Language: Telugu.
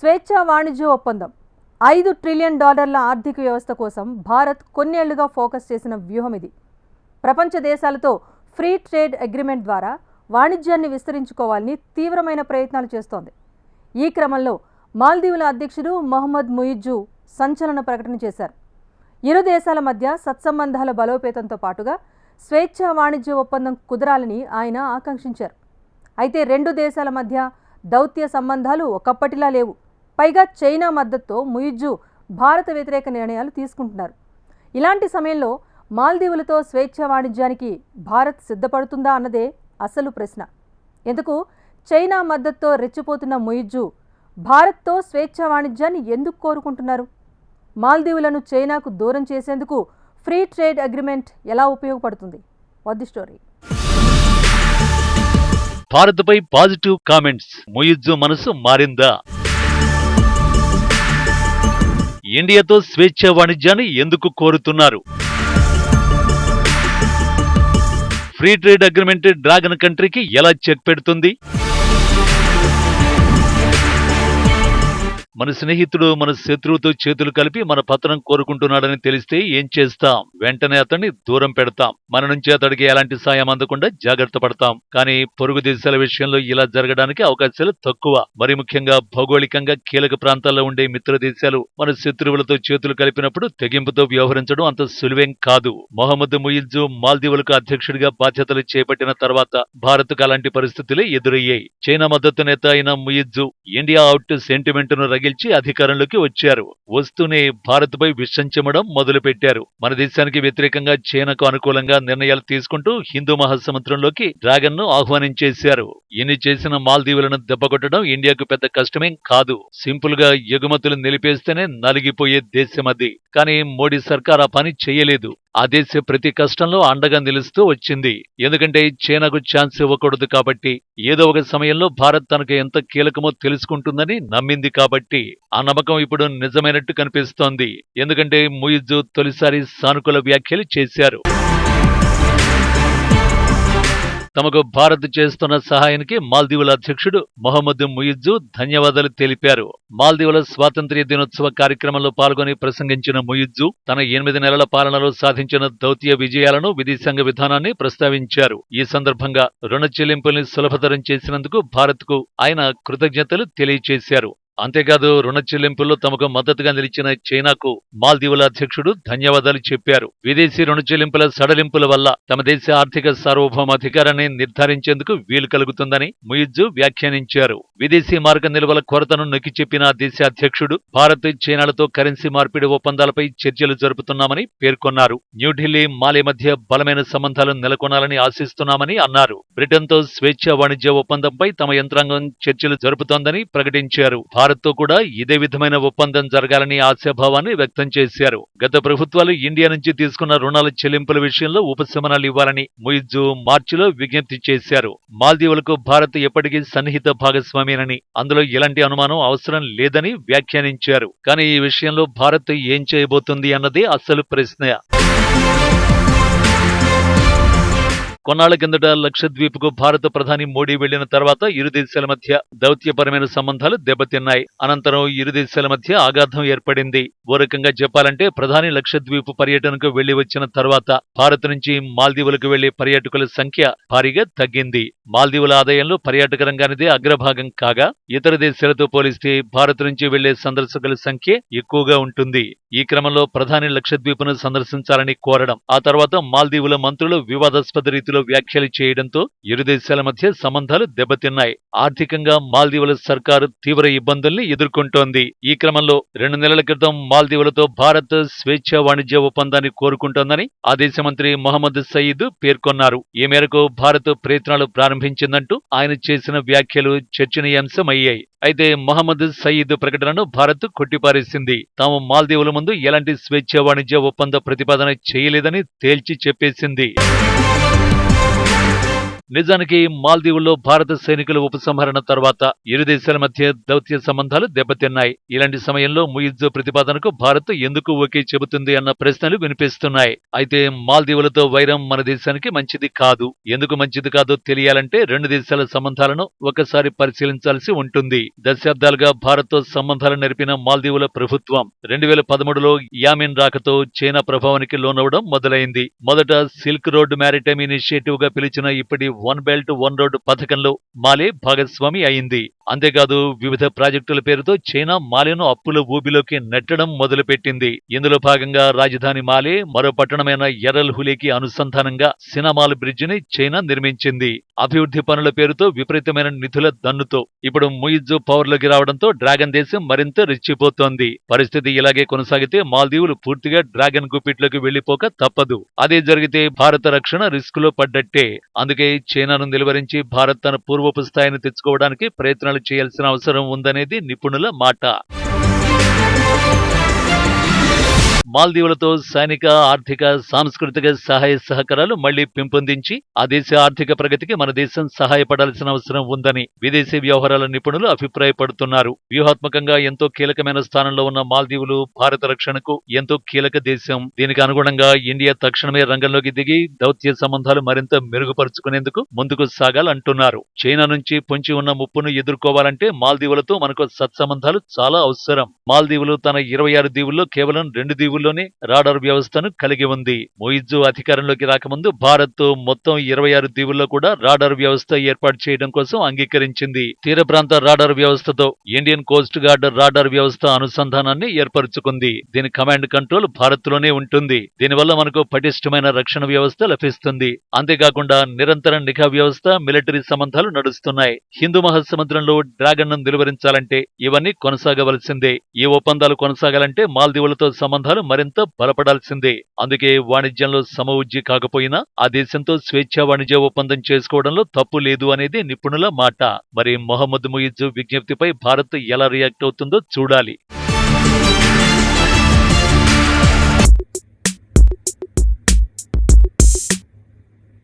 స్వేచ్ఛా వాణిజ్య ఒప్పందం. ఐదు ట్రిలియన్ డాలర్ల ఆర్థిక వ్యవస్థ కోసం భారత్ కొన్నేళ్ళుగా ఫోకస్ చేసిన వ్యూహం ఇది. ప్రపంచ దేశాలతో ఫ్రీ ట్రేడ్ అగ్రిమెంట్ ద్వారా వాణిజ్యాన్ని విస్తరించుకోవాలని తీవ్రమైన ప్రయత్నాలు చేస్తోంది. ఈ క్రమంలో మాల్దీవుల అధ్యక్షుడు మొహమ్మద్ ముయిజ్జు సంచలన ప్రకటన చేశారు. ఇరు దేశాల మధ్య సత్సంబంధాల బలోపేతంతో పాటుగా స్వేచ్ఛా వాణిజ్య ఒప్పందం కుదరాలని ఆయన ఆకాంక్షించారు. అయితే రెండు దేశాల మధ్య దౌత్య సంబంధాలు ఒకప్పటిలా లేవు. పైగా చైనా మద్దతుతో ముయిజ్జు భారత వ్యతిరేక నిర్ణయాలు తీసుకుంటున్నారు. ఇలాంటి సమయంలో మాల్దీవులతో స్వేచ్ఛ వాణిజ్యానికి భారత్ సిద్ధపడుతుందా అన్నదే అసలు ప్రశ్న. ఎందుకు? చైనా మద్దతుతో రెచ్చిపోతున్న ముయిజ్జు భారత్తో స్వేచ్ఛ వాణిజ్యాన్ని ఎందుకు కోరుకుంటున్నారు? మాల్దీవులను చైనాకు దూరం చేసేందుకు ఫ్రీ ట్రేడ్ అగ్రిమెంట్ ఎలా ఉపయోగపడుతుంది? వద్ది స్టోరీ. భారత్పై పాజిటివ్ కామెంట్స్. ముయిజ్జు మనసు మారిందా? ఇండియాతో స్వేచ్ఛ వాణిజ్యాన్ని ఎందుకు కోరుతున్నారు? ఫ్రీ ట్రేడ్ అగ్రిమెంట్ డ్రాగన్ కంట్రీకి ఎలా చెక్ పెడుతుంది? మన స్నేహితుడు మన శత్రువుతో చేతులు కలిపి మన పతనం కోరుకుంటున్నాడని తెలిస్తే ఏం చేస్తాం? వెంటనే అతన్ని దూరం పెడతాం. మన నుంచి అతడికి ఎలాంటి సాయం అందకుండా జాగ్రత్త పడతాం. కానీ పొరుగు దేశాల విషయంలో ఇలా జరగడానికి అవకాశాలు తక్కువ. మరి ముఖ్యంగా భౌగోళికంగా కీలక ప్రాంతాల్లో ఉండే మిత్ర దేశాలు మన శత్రువులతో చేతులు కలిపినప్పుడు తెగింపుతో వ్యవహరించడం అంత సులువేం కాదు. మొహమ్మద్ ముయిజ్జు మాల్దీవులకు అధ్యక్షుడిగా బాధ్యతలు చేపట్టిన తర్వాత భారత్కు అలాంటి పరిస్థితులే ఎదురయ్యాయి. చైనా మద్దతు నేత అయిన ముయిజ్జు ఇండియా అవుట్ సెంటిమెంట్ను గెలిచి అధికారంలోకి వచ్చారు. వస్తూనే భారత్పై పై మొదలుపెట్టారు. మన దేశానికి వ్యతిరేకంగా చైనాకు అనుకూలంగా నిర్ణయాలు తీసుకుంటూ హిందూ మహాసముద్రంలోకి డ్రాగన్ను ఆహ్వానించేశారు. ఇన్ని చేసిన మాల్దీవులను దెబ్బకొట్టడం ఇండియాకు పెద్ద కష్టమేం కాదు. సింపుల్గా ఎగుమతులు నిలిపేస్తేనే నలిగిపోయే దేశం అది. కానీ మోడీ సర్కార్ ఆ పని చేయలేదు. ఆ దేశ ప్రతి కష్టంలో అండగా నిలుస్తూ వచ్చింది. ఎందుకంటే చైనాకు ఛాన్స్ ఇవ్వకూడదు కాబట్టి ఏదో ఒక సమయంలో భారత్ తనకు ఎంత కీలకమో తెలుసుకుంటుందని నమ్మింది కాబట్టి. ఆ నమ్మకం ఇప్పుడు నిజమైనట్టు కనిపిస్తోంది. ఎందుకంటే ముయిజు తొలిసారి సానుకూల వ్యాఖ్యలు చేశారు. తమకు భారత్ చేస్తున్న సహాయానికి మాల్దీవుల అధ్యక్షుడు మొహమ్మద్ ముయిజ్జు ధన్యవాదాలు తెలిపారు. మాల్దీవుల స్వాతంత్ర్య దినోత్సవ కార్యక్రమంలో పాల్గొని ప్రసంగించిన ముయిజ్జు తన ఎనిమిది నెలల పాలనలో సాధించిన దౌత్య విజయాలను విదేశాంగ విధానాన్ని ప్రస్తావించారు. ఈ సందర్భంగా రుణ చెల్లింపుల్ని సులభతరం చేసినందుకు భారత్కు ఆయన కృతజ్ఞతలు తెలియచేశారు. అంతేకాదు రుణ చెల్లింపుల్లో తమకు మద్దతుగా నిలిచిన చైనాకు మాల్దీవుల అధ్యక్షుడు ధన్యవాదాలు చెప్పారు. విదేశీ రుణ చెల్లింపుల సడలింపుల వల్ల తమ దేశ ఆర్థిక సార్వభౌమాధికారాన్ని నిర్ధారించేందుకు వీలు కలుగుతుందని ముయిజ్ వ్యాఖ్యానించారు. విదేశీ మార్గ నిల్వల కొరతను నొక్కి చెప్పిన దేశ అధ్యక్షుడు భారత్ చైనాలతో కరెన్సీ మార్పిడి ఒప్పందాలపై చర్చలు జరుపుతున్నామని పేర్కొన్నారు. న్యూఢిల్లీ మాలే మధ్య బలమైన సంబంధాలు నెలకొనాలని ఆశిస్తున్నామని అన్నారు. బ్రిటన్తో స్వేచ్ఛ వాణిజ్య ఒప్పందంపై తమ యంత్రాంగం చర్చలు జరుపుతోందని ప్రకటించారు. భారత్తో కూడా ఇదే విధమైన ఒప్పందం జరగాలని ఆశాభావాన్ని వ్యక్తం చేశారు. గత ప్రభుత్వాలు ఇండియా నుంచి తీసుకున్న రుణాల చెల్లింపుల విషయంలో ఉపశమనాలు ఇవ్వాలని ముయిజు మార్చిలో విజ్ఞప్తి చేశారు. మాల్దీవులకు భారత్ ఎప్పటికీ సన్నిహిత భాగస్వామేనని అందులో ఎలాంటి అనుమానం అవసరం లేదని వ్యాఖ్యానించారు. కానీ ఈ విషయంలో భారత్ ఏం చేయబోతుంది అన్నదే అసలు ప్రశ్న. కొన్నాళ్ళ కిందట లక్షద్వీప్కు భారత ప్రధాని మోడీ వెళ్ళిన తర్వాత ఇరు దేశాల మధ్య దౌత్యపరమైన సంబంధాలు దెబ్బతిన్నాయి. అనంతరం ఇరు దేశాల మధ్య ఆగాధం ఏర్పడింది. ఓ రకంగా చెప్పాలంటే ప్రధాని లక్షద్వీప్ పర్యటనకు వెళ్ళి వచ్చిన తర్వాత భారత్ నుంచి మాల్దీవులకు వెళ్ళే పర్యాటకుల సంఖ్య భారీగా తగ్గింది. మాల్దీవుల ఆదాయంలో పర్యాటక రంగానిదే అగ్రభాగం కాగా ఇతర దేశాలతో పోలిస్తే భారత్ నుంచి వెళ్ళే సందర్శకుల సంఖ్య ఎక్కువగా ఉంటుంది. ఈ క్రమంలో ప్రధాని లక్షద్వీప్ను సందర్శించాలని కోరడం ఆ తర్వాత మాల్దీవుల మంత్రులు వివాదాస్పద రీతిలో వ్యాఖ్యలు చేయడంతో ఇరు దేశాల మధ్య సంబంధాలు దెబ్బతిన్నాయి. ఆర్థికంగా మాల్దీవుల సర్కారు తీవ్ర ఇబ్బందుల్ని ఎదుర్కొంటోంది. ఈ క్రమంలో రెండు నెలల క్రితం మాల్దీవులతో భారత్ స్వేచ్ఛ వాణిజ్య ఒప్పందాన్ని కోరుకుంటోందని ఆ దేశ మంత్రి మొహమ్మద్ సయీద్ పేర్కొన్నారు. ఈ మేరకు భారత్ ప్రయత్నాలు ప్రారంభించిందంటూ ఆయన చేసిన వ్యాఖ్యలు చర్చనీయాంశమయ్యాయి. అయితే మహమ్మద్ సయీద్ ప్రకటనను భారత్ కొట్టిపారేసింది. తాము మాల్దీవుల ముందు ఎలాంటి స్వేచ్ఛ వాణిజ్య ఒప్పంద ప్రతిపాదన చేయలేదని తేల్చి చెప్పేసింది. నిజానికి మాల్దీవుల్లో భారత సైనికుల ఉపసంహరణ తర్వాత ఇరు దేశాల మధ్య దౌత్య సంబంధాలు దెబ్బతిన్నాయి. ఇలాంటి సమయంలో ముయిజ్జో ప్రతిపాదనకు భారత్ ఎందుకు ఓకే చెబుతుంది అన్న ప్రశ్నలు వినిపిస్తున్నాయి. అయితే మాల్దీవులతో వైరం మన దేశానికి మంచిది కాదు. ఎందుకు మంచిది కాదో తెలియాలంటే రెండు దేశాల సంబంధాలను ఒకసారి పరిశీలించాల్సి ఉంటుంది. దశాబ్దాలుగా భారత్తో సంబంధాలు నెరిపిన మాల్దీవుల ప్రభుత్వం రెండు వేల పదమూడులో యామిన్ రాకతో చైనా ప్రభావానికి లోనవడం మొదలైంది. మొదట సిల్క్ రోడ్ మ్యారిటైమ్ ఇనిషియేటివ్గా పిలిచిన ఇప్పటి వన్ బెల్ట్ వన్ రోడ్ పథకంలో మాలే భాగస్వామి అయింది. అంతేకాదు వివిధ ప్రాజెక్టుల పేరుతో చైనా మాలేను అప్పుల ఊబిలోకి నెట్టడం మొదలుపెట్టింది. ఇందులో భాగంగా రాజధాని మాలే మరో పట్టణమైన ఎర్రల్ హులేకి అనుసంధానంగా సినమాల్ బ్రిడ్జ్ని చైనా నిర్మించింది. అభివృద్ధి పనుల పేరుతో విపరీతమైన నిధుల దన్నుతో. ఇప్పుడు ముయిజ్జు పవర్లోకి రావడంతో డ్రాగన్ దేశం మరింత రెచ్చిపోతోంది. పరిస్థితి ఇలాగే కొనసాగితే మాల్దీవులు పూర్తిగా డ్రాగన్ గుప్పిట్లోకి వెళ్ళిపోక తప్పదు. అదే జరిగితే భారత రక్షణ రిస్క్లో పడ్డట్టే. అందుకే చైనాను నిలువరించి భారత్ తన పూర్వపు స్థాయిని తెచ్చుకోవడానికి ప్రయత్నాలు చేయాల్సిన అవసరం ఉందనేది నిపుణుల మాట. మాల్దీవులతో సైనిక ఆర్థిక సాంస్కృతిక సహాయ సహకారాలు మళ్ళీ పెంపొందించి ఆ దేశ ఆర్థిక ప్రగతికి మన దేశం సహాయపడాల్సిన అవసరం ఉందని విదేశీ వ్యవహారాల నిపుణులు అభిప్రాయపడుతున్నారు. వ్యూహాత్మకంగా ఎంతో కీలకమైన స్థానంలో ఉన్న మాల్దీవులు భారత రక్షణకు ఎంతో కీలక దేశం. దీనికి అనుగుణంగా ఇండియా తక్షణమే రంగంలోకి దిగి దౌత్య సంబంధాలు మరింత మెరుగుపరుచుకునేందుకు ముందుకు సాగాలంటున్నారు. చైనా నుంచి పొంచి ఉన్న ముప్పును ఎదుర్కోవాలంటే మాల్దీవులతో మనకు సత్సంబంధాలు చాలా అవసరం. మాల్దీవులు తన ఇరవై ఆరు దీవుల్లో కేవలం రెండు దీవుల్లోనే రాడార్ వ్యవస్థను కలిగి ఉంది. మొయిజు అధికారంలోకి రాకముందు భారత్ మొత్తం ఇరవై ఆరు దీవుల్లో కూడా రాడార్ వ్యవస్థ ఏర్పాటు చేయడం కోసం అంగీకరించింది. తీర ప్రాంత రాడార్ వ్యవస్థతో ఇండియన్ కోస్ట్ గార్డ్ రాడార్ వ్యవస్థ అనుసంధానాన్ని ఏర్పరుచుకుంది. దీని కమాండ్ కంట్రోల్ భారత్లోనే ఉంటుంది. దీనివల్ల మనకు పటిష్టమైన రక్షణ వ్యవస్థ లభిస్తుంది. అంతేకాకుండా నిరంతర నిఘా వ్యవస్థ మిలిటరీ సంబంధాలు నడుస్తున్నాయి. హిందూ మహాసముద్రంలో డ్రాగన్ను నిలువరించాలంటే ఇవన్నీ కొనసాగవలసిందే. ఈ ఒప్పందాలు కొనసాగాలంటే మాల్దీవులతో సంబంధాలు మరింత బలపడాల్సిందే. అందుకే వాణిజ్యంలో సమవుజ్జి కాకపోయినా ఆ దేశంతో స్వేచ్ఛా వాణిజ్య ఒప్పందం చేసుకోవడంలో తప్పు లేదు అనేది నిపుణుల మాట. మరి మొహమ్మద్ ముయిజ్ విజ్ఞప్తిపై భారత్ ఎలా రియాక్ట్ అవుతుందో చూడాలి.